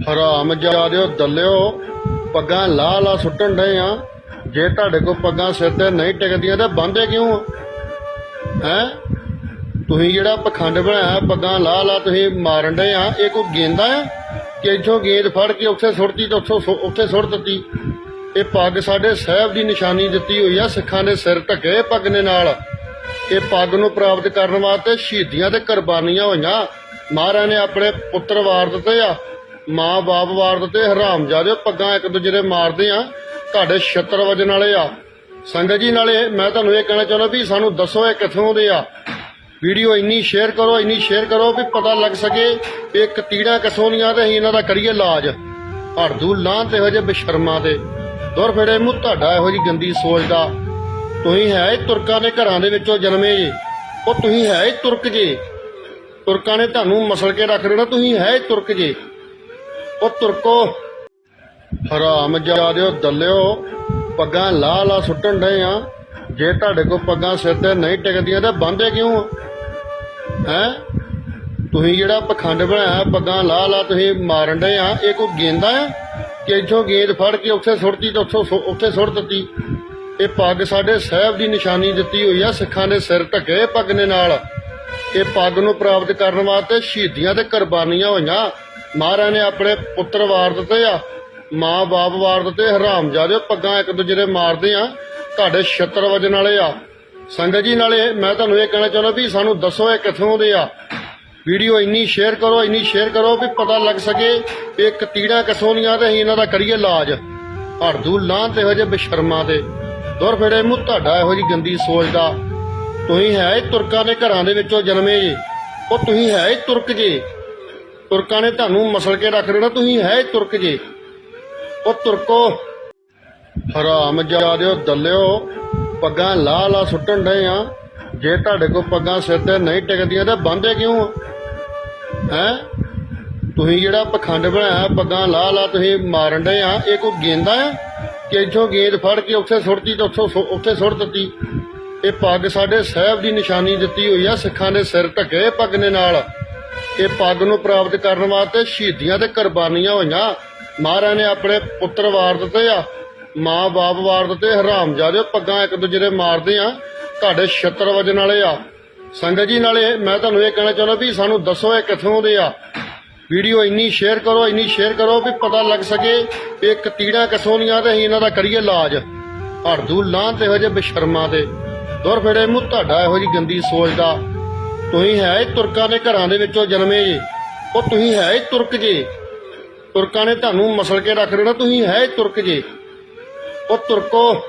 ਹਰਾਮ ਜਾਦਿਓ ਦੱਲਿਓ, ਪੱਗਾਂ ਲਾ ਲਾ ਸੁੱਟਣ ਡਏ ਆ। ਜੇ ਤੁਹਾਡੇ ਕੋਲ ਪੱਗਾਂ ਸਿਰ ਤੇ ਨਹੀਂ ਟਿਕਦੀਆਂ ਤੇ ਬੰਦੇ ਕਿਉਂ ਹੈ? ਤੁਸੀਂ ਜਿਹੜਾ ਪਖੰਡ ਬਣਾਇਆ, ਪੱਗਾਂ ਲਾ ਲਾ ਤੁਸੀਂ ਮਾਰਨ ਡਏ ਆ, ਇਹ ਕੋਈ ਗੇਂਦਾ ਆ? ਕਿ ਇੱਥੋਂ ਗੇਂਦ ਫੜ ਕੇ ਉੱਥੇ ਸੁੱਟਤੀ ਤੇ ਉੱਥੋਂ ਉੱਥੇ ਸੁੱਟ ਦਿੱਤੀ? ਇਹ ਪੱਗ ਸਾਡੇ ਸਾਹਿਬ ਦੀ ਨਿਸ਼ਾਨੀ ਦਿੱਤੀ ਹੋਈ ਆ, ਸਿੱਖਾਂ ਦੇ ਸਿਰ ਢੱਕੇ ਪੱਗ ਨੇ ਨਾਲ। ਇਹ ਪੱਗ ਨੂੰ ਪ੍ਰਾਪਤ ਕਰਨ ਵਾਸਤੇ ਸ਼ਹੀਦੀਆਂ ਤੇ ਕੁਰਬਾਨੀਆਂ ਹੋਈਆਂ। ਮਹਾਰਾਜ ਨੇ ਆਪਣੇ ਪੁੱਤਰ ਵਾਰ ਦਿੱਤੇ ਆ। ਮਾਂ ਬਾਪ ਵਾਰ ਦਿੱਤੇ ਹਰਾਮਜ਼ਾਦੇ ਪੱਗਾਂ ਇੱਕ ਦੂਜੇ ਦੇ ਮਾਰਦੇ ਆ। ਤੁਹਾਡੇ ਛੱਤਰ ਵਜਣ ਵਾਲੇ ਆ। ਸੰਗਤ ਜੀ, ਨਾਲੇ ਮੈਂ ਤੁਹਾਨੂੰ ਇਹ ਕਹਿਣਾ ਚਾਹੁੰਦਾ ਵੀ ਸਾਨੂੰ ਦੱਸੋ ਇਹ ਕਿੱਥੋਂ ਦੇ ਆ। ਵੀਡੀਓ ਇੰਨੀ ਸ਼ੇਅਰ ਕਰੋ, ਇੰਨੀ ਸ਼ੇਅਰ ਕਰੋ ਵੀ ਪਤਾ ਲੱਗ ਸਕੇ ਇਹ ਕਤੀੜਾਂ ਕਿੱਥੋਂ ਦੀਆਂ ਤੇ ਅਸੀਂ ਇਹਨਾਂ ਦਾ ਕਰੀਏ ਇਲਾਜ। ਹਰਦੂ ਲਾਂ ਤੇ ਇਹੋ ਜਿਹੇ ਬਸ਼ਰਮਾਂ ਦੇ ਦੁਰ ਫੇੜੇ ਮੂੰਹ ਤੁਹਾਡਾ ਇਹੋ ਜੀ ਗੰਦੀ ਸੋਚ ਦਾ। ਤੁਸੀਂ ਹੈ ਹੀ ਤੁਰਕਾਂ ਦੇ ਘਰਾਂ ਦੇ ਵਿੱਚੋਂ ਜਨਮੇ ਜੇ। ਉਹ ਤੁਸੀਂ ਹੈ ਹੀ ਤੁਰਕ ਜੇ। ਤੁਰਕਾਂ ਨੇ ਤੁਹਾਨੂੰ ਮਸਲ ਕੇ ਰੱਖ ਦੇਣਾ, ਤੁਸੀਂ ਹੈ ਹੀ ਤੁਰਕ ਜੇ। ਉਹ ਤੁਰਕੋ। ਹਰਾਮ ਜਾਦਿਓ ਦੱਲਿਓ, ਪੱਗਾਂ ਲਾ ਲਾ ਸੁੱਟਣ ਡਏ ਆ। ਜੇ ਤੁਹਾਡੇ ਕੋਲ ਪੱਗਾਂ ਸਿਰ ਤੇ ਨਹੀਂ ਟਿਕਦੀਆਂ ਤੇ ਬੰਦੇ ਕਿਉਂ ਹੈ? ਤੁਸੀਂ ਜਿਹੜਾ ਪਖੰਡ ਬਣਾਇਆ, ਪੱਗਾਂ ਲਾ ਲਾ ਤੁਸੀਂ ਮਾਰਨ ਡਏ ਆ, ਇਹ ਕੋਈ ਗੇਂਦਾ ਆ? ਕਿ ਇੱਥੋਂ ਗੇਂਦ ਫੜ ਕੇ ਉੱਥੇ ਸੁੱਟਤੀ ਤੇ ਉੱਥੋਂ ਸੁ- ਉੱਥੇ ਸੁੱਟ ਦਿੱਤੀ? ਇਹ ਪੱਗ ਸਾਡੇ ਸਾਹਿਬ ਦੀ ਨਿਸ਼ਾਨੀ ਦਿੱਤੀ ਹੋਈ ਆ, ਸਿੱਖਾਂ ਦੇ ਸਿਰ ਢਕੇ ਪੱਗ ਨੇ ਨਾਲ। ਇਹ ਪੱਗ ਨੂੰ ਪ੍ਰਾਪਤ ਕਰਨ ਵਾਸਤੇ ਸ਼ਹੀਦੀਆਂ ਤੇ ਕੁਰਬਾਨੀਆਂ ਹੋਈਆਂ। ਮਹਾਰਾਜ ਨੇ ਆਪਣੇ ਪੁੱਤਰ ਵਾਰ ਦਿੱਤੇ ਆ, ਮਾਂ ਬਾਪ ਵਾਰ ਦਿੱਤੇ ਹਰਾਮਜ਼ਾਦੇ ਪੱਗਾਂ ਇੱਕ ਦੂਜੇ ਦੇ ਮਾਰਦੇ ਆ, ਤੁਹਾਡੇ ਛੱਤਰ ਵਜਣ ਵਾਲੇ ਆ। ਸੰਗਤ ਜੀ, ਨਾਲੇ ਮੈਂ ਤੁਹਾਨੂੰ ਇਹ ਕਹਿਣਾ ਚਾਹੁੰਦਾ ਵੀ ਸਾਨੂੰ ਦੱਸੋ ਇਹ ਕਿੱਥੋਂ ਦੇ ਆ। ਵੀਡੀਓ ਇੰਨੀ ਸ਼ੇਅਰ ਕਰੋ, ਇੰਨੀ ਸ਼ੇਅਰ ਕਰੋ ਵੀ ਪਤਾ ਲੱਗ ਸਕੇ ਵੀ ਇਹ ਕਤੀੜਾਂ ਕਿੱਥੋਂ ਦੀਆਂ ਤੇ ਅਸੀਂ ਇਹਨਾਂ ਦਾ ਕਰੀਏ ਇਲਾਜ। ਹਰਦੂ ਲਾਂ ਤੇ ਇਹੋ ਜਿਹੇ ਬਸ਼ਰਮਾਂ ਦੇ ਦੁਰ ਫੇੜੇ ਮੂੰਹ ਤੁਹਾਡਾ ਇਹੋ ਜੀ ਗੰਦੀ ਸੋਚ ਦਾ। ਤੁਸੀਂ ਹੈ ਤੁਰਕਾਂ ਦੇ ਘਰਾਂ ਦੇ ਵਿੱਚੋਂ ਜਨਮੇ ਜੇ। ਉਹ ਤੁਸੀਂ ਹੈ ਤੁਰਕ ਜੇ। ਤੁਰਕਾਂ ਨੇ ਤੁਹਾਨੂੰ ਮਸਲ ਕੇ ਰੱਖ ਦੇਣਾ, ਤੁਸੀਂ ਹੈ ਹੀ ਤੁਰਕ ਜੇ। ਉਹ ਤੁਰਕੋ, ਹਰਾਮ ਜਾਦਿਓ ਦੱਲਿਓ, ਪੱਗਾਂ ਲਾ ਲਾ ਸੁੱਟਣ ਡਏ ਆ। ਜੇ ਤੁਹਾਡੇ ਕੋਲ ਪੱਗਾਂ ਸਿਰ ਤੇ ਨਹੀਂ ਟਿਕਦੀਆਂ ਤੇ ਬੰਦੇ ਕਿਉਂ ਹੈ? ਤੁਸੀਂ ਜਿਹੜਾ ਪਖੰਡ ਬਣਾਇਆ, ਪੱਗਾਂ ਲਾ ਲਾ ਤੁਸੀਂ ਮਾਰਨ ਡਏ ਆ, ਇਹ ਕੋਈ ਗੇਂਦਾ ਆ? ਕਿ ਇੱਥੋਂ ਗੇਂਦ ਫੜ ਕੇ ਉੱਥੇ ਸੁੱਟਤੀ ਤੇ ਉੱਥੋਂ ਉੱਥੇ ਸੁੱਟ ਦਿੱਤੀ? ਇਹ ਪੱਗ ਸਾਡੇ ਸਾਹਿਬ ਦੀ ਨਿਸ਼ਾਨੀ ਦਿੱਤੀ ਹੋਈ ਆ, ਸਿੱਖਾਂ ਦੇ ਸਿਰ ਢਕੇ ਪੱਗ ਨੇ ਨਾਲ। ਇਹ ਪੱਗ ਨੂੰ ਪ੍ਰਾਪਤ ਕਰਨ ਵਾਸਤੇ ਸ਼ਹੀਦੀਆਂ ਤੇ ਕੁਰਬਾਨੀਆਂ ਹੋਈਆਂ। ਮਹਾਰਾਜ ਨੇ ਆਪਣੇ ਪੁੱਤਰ ਵਾਰ ਦਿੱਤੇ ਆ, ਮਾਂ ਬਾਪ ਵਾਰ ਦਿੱਤੇ ਹਰਾਮਜ਼ਾਦੇ ਪੱਗਾਂ ਇੱਕ ਦੂਜੇ ਦੇ ਮਾਰਦੇ ਆ। ਤੁਹਾਡੇ ਛੱਤਰ ਵਜਣ ਵਾਲੇ ਆ। ਸੰਗਤ ਜੀ, ਨਾਲੇ ਮੈਂ ਤੁਹਾਨੂੰ ਇਹ ਕਹਿਣਾ ਚਾਹੁੰਦਾ ਵੀ ਸਾਨੂੰ ਦੱਸੋ ਇਹ ਕਿੱਥੋਂ ਦੇ ਆ। ਵੀਡੀਓ ਇੰਨੀ ਸ਼ੇਅਰ ਕਰੋ, ਇੰਨੀ ਸ਼ੇਅਰ ਕਰੋ ਵੀ ਪਤਾ ਲੱਗ ਸਕੇ ਵੀ ਇਹ ਕਤੀੜਾਂ ਕਿੱਥੋਂ ਦੀਆਂ ਤੇ ਅਸੀਂ ਇਹਨਾਂ ਦਾ ਕਰੀਏ ਇਲਾਜ। ਹਰਦੂ ਲਾਂ ਤੇ ਇਹੋ ਜਿਹੇ ਬਸ਼ਰਮਾਂ ਦੇ ਦੁਰ ਫੇੜੇ ਮੂੰਹ ਤੁਹਾਡਾ ਇਹੋ ਜੀ ਗੰਦੀ ਸੋਚ ਦਾ ਤੁਸੀਂ ਹੈ ਹੀ ਤੁਰਕਾਂ ਦੇ ਘਰਾਂ ਦੇ ਵਿੱਚੋਂ ਜਨਮੇ ਜੇ। ਉਹ ਤੁਸੀਂ ਹੈ ਹੀ ਤੁਰਕ ਜੇ। ਤੁਰਕਾਂ ਨੇ ਤੁਹਾਨੂੰ ਮਸਲ ਕੇ ਰੱਖ ਦੇਣਾ, ਤੁਸੀਂ ਹੈ ਹੀ ਤੁਰਕ ਜੇ। ਉਹ ਤੁਰਕੋ